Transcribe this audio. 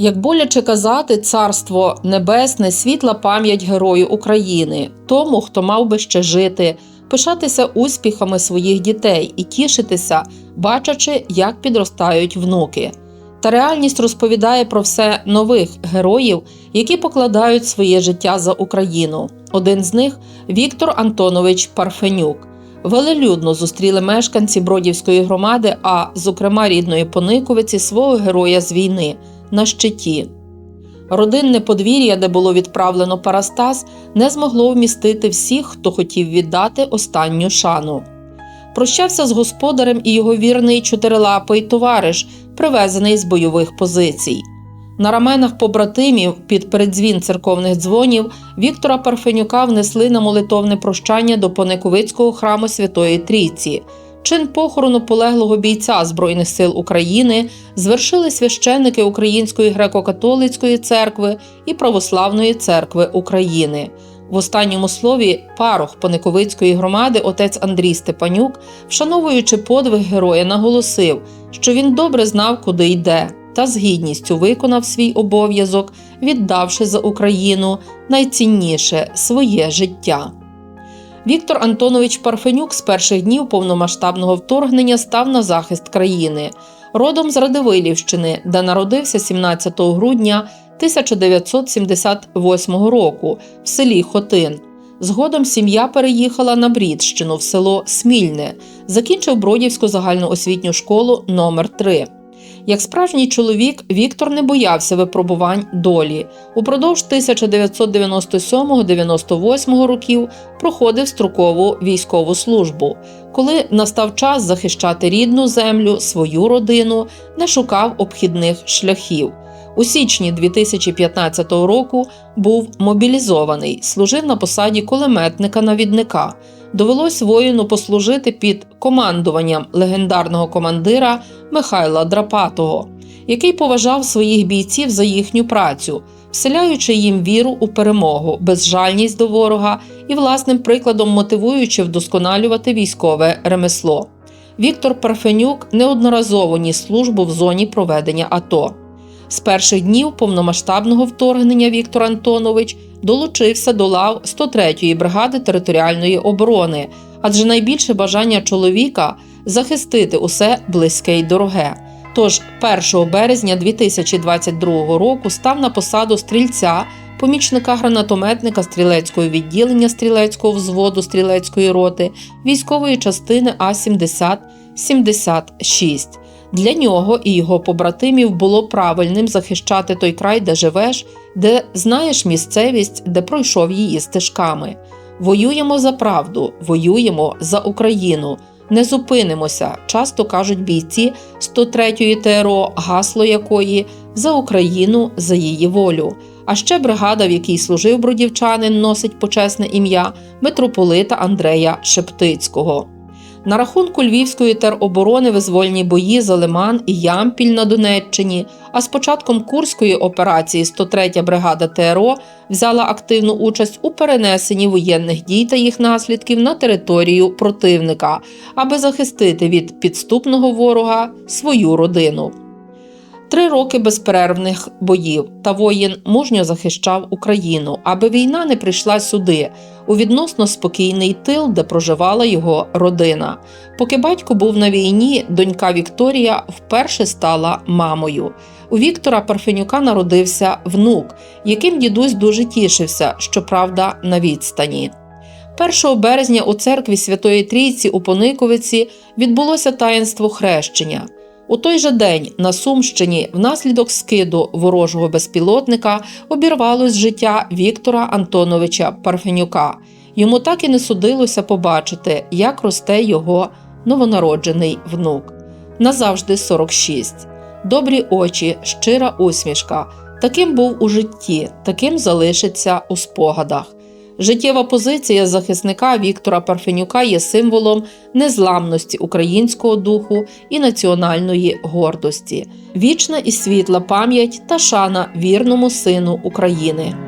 Як боляче казати, царство небесне, світла пам'ять герою України, тому, хто мав би ще жити, пишатися успіхами своїх дітей і тішитися, бачачи, як підростають внуки. Та реальність розповідає про все нових героїв, які покладають своє життя за Україну. Один з них Віктор Антонович Парфенюк. Велелюдно зустріли мешканці Бродівської громади, а зокрема рідної Пониковиці, свого героя з війни на щиті. Родинне подвір'я, де було відправлено Парастас, не змогло вмістити всіх, хто хотів віддати останню шану. Прощався з господарем і його вірний чотирилапий товариш, привезений з бойових позицій. На раменах побратимів під передзвін церковних дзвонів Віктора Парфенюка внесли на молитовне прощання до Пониковицького храму Святої Трійці. Чин похорону полеглого бійця Збройних сил України звершили священники Української греко-католицької церкви і Православної церкви України. В останньому слові парох Пониковицької громади отець Андрій Степанюк, вшановуючи подвиг героя, наголосив, що він добре знав, куди йде, та з гідністю виконав свій обов'язок, віддавши за Україну найцінніше своє життя. Віктор Антонович Парфенюк з перших днів повномасштабного вторгнення став на захист країни. Родом з Радивилівщини, де народився 17 грудня 1978 року в селі Хотин. Згодом сім'я переїхала на Брідщину в село Смільне, закінчив Бродівську загальноосвітню школу номер 3 як справжній чоловік, Віктор не боявся випробувань долі. Упродовж 1997-98 років проходив строкову військову службу. Коли настав час захищати рідну землю, свою родину, не шукав обхідних шляхів. У січні 2015 року був мобілізований, служив на посаді кулеметника-навідника. Довелось воїну послужити під командуванням легендарного командира Михайла Драпатого, який поважав своїх бійців за їхню працю, вселяючи їм віру у перемогу, безжальність до ворога і власним прикладом мотивуючи вдосконалювати військове ремесло. Віктор Парфенюк неодноразово ніс службу в зоні проведення АТО. З перших днів повномасштабного вторгнення Віктор Антонович долучився до лав 103-ї бригади територіальної оборони, адже найбільше бажання чоловіка захистити усе близьке й дороге. Тож 1 березня 2022 року став на посаду стрільця, помічника гранатометника стрілецького відділення стрілецького взводу стрілецької роти, військової частини А 70 76 для нього і його побратимів було правильним захищати той край, де живеш, де знаєш місцевість, де пройшов її стежками. Воюємо за правду, воюємо за Україну. Не зупинимося, часто кажуть бійці 103-ї ТРО, гасло якої за Україну, за її волю. А ще бригада, в якій служив бродівчанин, носить почесне ім'я митрополита Андрея Шептицького. На рахунку Львівської тероборони визвольні бої за Лиман і Ямпіль на Донеччині, а з початком Курської операції 103 бригада ТРО взяла активну участь у перенесенні воєнних дій та їх наслідків на територію противника, аби захистити від підступного ворога свою родину. Три роки безперервних боїв та воїн мужньо захищав Україну, аби війна не прийшла сюди, у відносно спокійний тил, де проживала його родина. Поки батько був на війні, донька Вікторія вперше стала мамою. У Віктора Парфенюка народився внук, яким дідусь дуже тішився, щоправда, на відстані. 1 березня у церкві Святої Трійці у Пониковиці відбулося таїнство хрещення. У той же день на Сумщині внаслідок скиду ворожого безпілотника обірвалось життя Віктора Антоновича Парфенюка. Йому так і не судилося побачити, як росте його новонароджений внук. Назавжди 46. Добрі очі, щира усмішка. Таким був у житті, таким залишиться у спогадах. Життєва позиція захисника Віктора Парфенюка є символом незламності українського духу і національної гордості, вічна і світла пам'ять та шана вірному сину України.